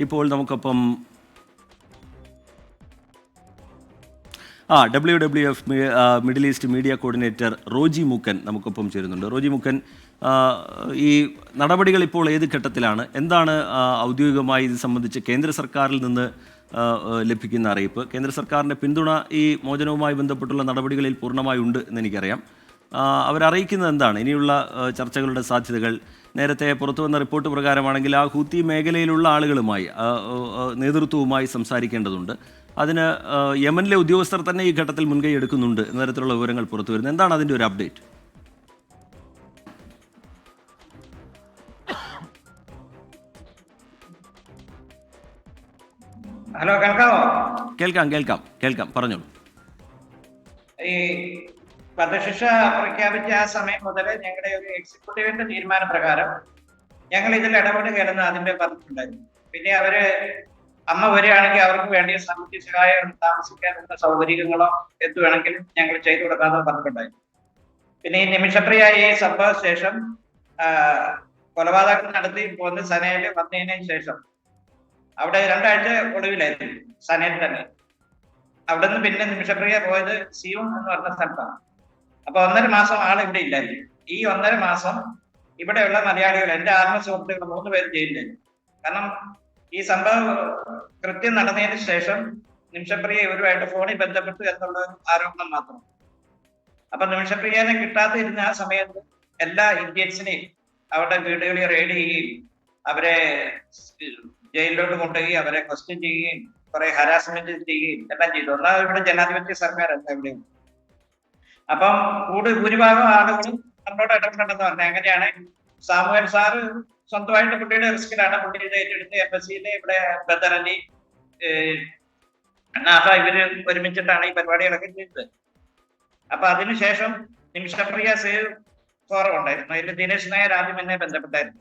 ഇപ്പോൾ നമുക്കപ്പം ആ W W F middle east media coordinator Roji Mukkan നമുക്കൊപ്പം ചേരുന്നുണ്ട്. റോജി മുക്കൻ ഈ നടപടികൾ ഇപ്പോൾ ഏത് ഘട്ടത്തിലാണ്? എന്താണ് ഔദ്യോഗികമായി ഇത് സംബന്ധിച്ച് കേന്ദ്ര സർക്കാരിൽ നിന്ന് ലഭിക്കുന്ന അറിയിപ്പ്? കേന്ദ്ര സർക്കാരിന്റെ പിന്തുണ ഈ മോചനവുമായി ബന്ധപ്പെട്ടുള്ള നടപടികളിൽ പൂർണമായി ഉണ്ട് എന്ന് എനിക്കറിയാം. ആ, അവരറിയിക്കുന്നത് എന്താണ്? ഇനിയുള്ള ചർച്ചകളുടെ സാധ്യതകൾ. നേരത്തെ പുറത്തു വന്ന റിപ്പോർട്ട് പ്രകാരമാണെങ്കിൽ ആ ഹൂത്തി മേഖലയിലുള്ള ആളുകളുമായി നേതൃത്വവുമായി സംസാരിക്കേണ്ടതുണ്ട്. അതിന് യമനിലെ ഉദ്യോഗസ്ഥർ തന്നെ ഈ ഘട്ടത്തിൽ മുൻകൈ എടുക്കുന്നുണ്ട് എന്ന തരത്തിലുള്ള വിവരങ്ങൾ പുറത്തു വരുന്നത് എന്താണ് അതിന്റെ ഒരു അപ്ഡേറ്റ്? ഹലോ കേൾക്കാമോ? കേൾക്കാം കേൾക്കാം കേൾക്കാം. പറഞ്ഞോളൂ. ഈ വധശിക്ഷ പ്രഖ്യാപിച്ച ആ സമയം മുതൽ ഞങ്ങളുടെ ഒരു എക്സിക്യൂട്ടീവിന്റെ തീരുമാനപ്രകാരം ഞങ്ങൾ ഇതിൽ ഇടപെടുകയായിരുന്നു അതിന്റെ പറഞ്ഞിട്ടുണ്ടായിരുന്നു പിന്നെ അവർ അമ്മ വരികയാണെങ്കിൽ അവർക്ക് വേണ്ടിയ സാമ്പത്തിക സഹായം താമസിക്കാനുള്ള സൗകര്യങ്ങളോ എന്ത് ഞങ്ങൾ ചെയ്തു കൊടുക്കാമെന്ന് പറഞ്ഞിട്ടുണ്ടായിരുന്നു പിന്നെ ഈ നിമിഷപ്രിയ ഈ സംഭവ ശേഷം കൊലപാതകം നടത്തി പോന്ന് സനയിൽ വന്നതിന് ശേഷം അവിടെ രണ്ടാഴ്ച ഒടുവിലായിരുന്നു സനയിൽ തന്നെ. അവിടെ നിന്ന് പിന്നെ നിമിഷപ്രിയ പോയത് സിയോൺ എന്ന് പറഞ്ഞ സ്ഥലത്താണ്. അപ്പൊ ഒന്നര മാസം ആൾ ഇവിടെ ഇല്ലായിരുന്നു ഈ ഒന്നര മാസം ഇവിടെയുള്ള മലയാളികൾ എന്റെ ആത്മ സുഹൃത്തുക്കൾ മൂന്ന് പേര് ജയിലിലായിരുന്നു കാരണം ഈ സംഭവം കൃത്യം നടന്നതിന് ശേഷം നിമിഷപ്രിയ ഇവരുമായിട്ട് ഫോണിൽ ബന്ധപ്പെട്ടു എന്നുള്ള ആരോപണം മാത്രം. അപ്പൊ നിമിഷപ്രിയനെ കിട്ടാതിരുന്ന ആ സമയത്ത് എല്ലാ ഇന്ത്യൻസിനെയും അവരുടെ വീടുകളിൽ റെയ്ഡ് ചെയ്യുകയും അവരെ ജയിലിലോട്ട് കൊണ്ടുപോയി അവരെ ക്വസ്റ്റ്യൻ ചെയ്യുകയും കുറെ ഹരാസ്മെന്റ് ചെയ്യുകയും എല്ലാം ചെയ്തു. ഒന്നാമത് ഇവിടെ ജനാധിപത്യ സർക്കാരല്ല ഇവിടെ അപ്പം കൂടുതൽ ഭൂരിഭാഗം ആളുകളും നമ്മളോട് ഇടപെടണമെന്ന് പറഞ്ഞു അങ്ങനെയാണ് സാമുവൽ സാറ് സ്വന്തമായിട്ട് പുള്ളിയുടെ റിസ്കിലാണ് എം ഏറ്റെടുത്ത് സിയിലെ ഇവിടെ ബദറലി നാഫ ഇവർ ഒരുമിച്ചിട്ടാണ് ഈ പരിപാടികളൊക്കെ ചെയ്തത്. അപ്പൊ അതിനുശേഷം നിമിഷപ്രിയ സേവ് ഫോറം ഉണ്ടായിരുന്നു അതിൽ ദിനേശ് നായർ ആദ്യം എന്നെ ബന്ധപ്പെട്ടായിരുന്നു.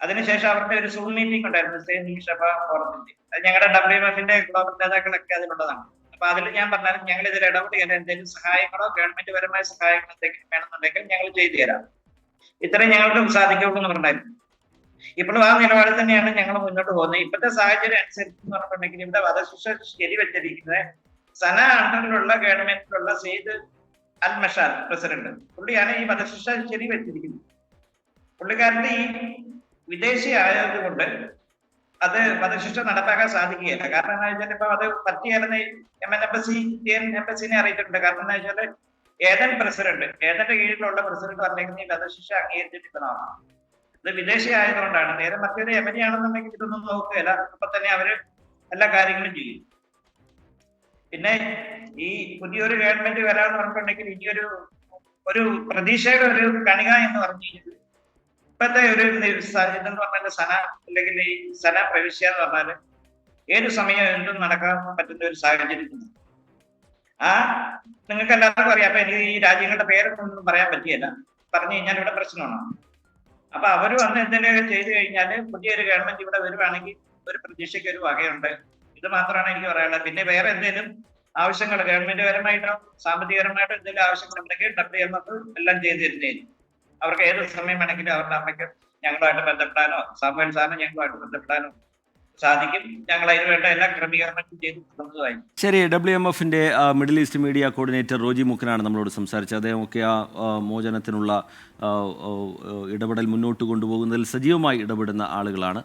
അതിനുശേഷം അവരുടെ ഒരു സൂം മീറ്റിംഗ് ഉണ്ടായിരുന്നു. സേവ് നിമിഷ ഫോറത്തിന്റെ. അത് ഞങ്ങളുടെ ഡബ്ല്യു എഫിന്റെ ഗ്ലോബൽ നേതാക്കളൊക്കെ അതിലുള്ളതാണ്. അപ്പൊ അതിൽ ഞാൻ പറഞ്ഞാലും ഞങ്ങൾ ഇതിൽ ഇടപെടുകയാണ് എന്തെങ്കിലും സഹായങ്ങളോ ഗവൺമെന്റ് പരമായ സഹായങ്ങളോ എന്തെങ്കിലും വേണമെന്നുണ്ടെങ്കിൽ ഞങ്ങൾ ചെയ്തു തരാം. ഇത്രയും ഞങ്ങൾക്ക് സാധിക്കുള്ളൂ എന്ന് പറഞ്ഞായിരുന്നു ഇപ്പോഴും ആ നിലപാടിൽ തന്നെയാണ് ഞങ്ങൾ മുന്നോട്ട് പോകുന്നത്. ഇപ്പോഴത്തെ സാഹചര്യം അനുസരിച്ച് എന്ന് പറഞ്ഞിട്ടുണ്ടെങ്കിൽ ഇവിടെ വധശിക്ഷ ശരിവെച്ചിരിക്കുന്നത് സന അണ്ടറിലുള്ള ഗവൺമെന്റിലുള്ള സെയ്ദ് അൽ മഷാൽ പ്രസിഡന്റ്. പുള്ളിയാണ് ഈ വധശിക്ഷ ശരിവെച്ചിരിക്കുന്നത്. പുള്ളിക്കാരന്റെ ഈ വിദേശി ആയതുകൊണ്ട് അത് വധശിക്ഷ നടപ്പാക്കാൻ സാധിക്കുകയില്ല. കാരണം എന്താ വെച്ചാൽ ഇപ്പൊ അത് പറ്റിയായിരുന്ന എം എൻ എംബസി ഇന്ത്യൻ എംബസിനെ അറിയിച്ചിട്ടുണ്ട് കാരണം എന്താ വെച്ചാൽ ഏതൻ പ്രസിഡന്റ് ഏതന്റെ കീഴിലുള്ള പ്രസിഡന്റ് പറഞ്ഞേക്കുന്ന ഈ വധശിക്ഷ അംഗീകരിച്ചിരിക്കുന്നതാണ് ഇത് വിദേശി ആയതുകൊണ്ടാണ്. നേരെ മറ്റൊരു യമനിയാണെന്നുണ്ടെങ്കിൽ ഇതൊന്നും നോക്കുകയില്ല. അപ്പൊ തന്നെ അവർ എല്ലാ കാര്യങ്ങളും ചെയ്യും. പിന്നെ ഈ പുതിയൊരു ഗവൺമെന്റ് വരാമെന്ന് പറഞ്ഞിട്ടുണ്ടെങ്കിൽ ഇനിയൊരു ഒരു പ്രതീക്ഷയുടെ ഒരു കണിക എന്ന് പറഞ്ഞു കഴിഞ്ഞാൽ ഇപ്പത്തെ ഒരു ഇതെന്ന് പറഞ്ഞാൽ സന അല്ലെങ്കിൽ ഈ സന പ്രവിശ്യ എന്ന് പറഞ്ഞാൽ ഏത് സമയം എന്തും നടക്കാൻ പറ്റുന്ന ഒരു സാഹചര്യത്തിലാണ്. ആ നിങ്ങൾക്ക് എല്ലാവർക്കും അറിയാം. അപ്പൊ എനിക്ക് ഈ രാജ്യങ്ങളുടെ പേരൊന്നും പറയാൻ പറ്റിയല്ല. പറഞ്ഞു കഴിഞ്ഞാൽ ഇവിടെ പ്രശ്നമാണ്. അപ്പൊ അവർ വന്ന് എന്തെങ്കിലും ചെയ്തു കഴിഞ്ഞാൽ പുതിയൊരു ഗവൺമെന്റ് ഇവിടെ വരുവാണെങ്കിൽ ഒരു പ്രതീക്ഷയ്ക്ക് ഒരു വകയുണ്ട്. ഇത് മാത്രമാണ് എനിക്ക് പറയാനുള്ളത്. പിന്നെ വേറെ എന്തെങ്കിലും ആവശ്യങ്ങൾ ഗവൺമെന്റ് പരമായിട്ടോ സാമ്പത്തികപരമായിട്ടോ എന്തെങ്കിലും ആവശ്യങ്ങൾ ഉണ്ടെങ്കിൽ ഡബ്ല്യു എം എഫ് എല്ലാം ചെയ്തു തരുന്നതായിരിക്കും. അവർക്ക് ഏത് സമയം വേണമെങ്കിലും അവരുടെ അമ്മയ്ക്ക് ഞങ്ങളുമായിട്ട് ബന്ധപ്പെടാനോ സാമുവൽ സാറിന് ഞങ്ങളുമായിട്ട് ബന്ധപ്പെടാനോ സാധിക്കും. എല്ലാ ചെയ്തു കൊടുക്കുന്നതായി. ശരി ഡബ്ല്യു എം എഫിന്റെ middle east media coordinator Roji മുക്കനാണ് നമ്മളോട് സംസാരിച്ചത്. അദ്ദേഹമൊക്കെ ആ മോചനത്തിനുള്ള ഇടപെടൽ മുന്നോട്ട് കൊണ്ടുപോകുന്നതിൽ സജീവമായി ഇടപെടുന്ന ആളുകളാണ്.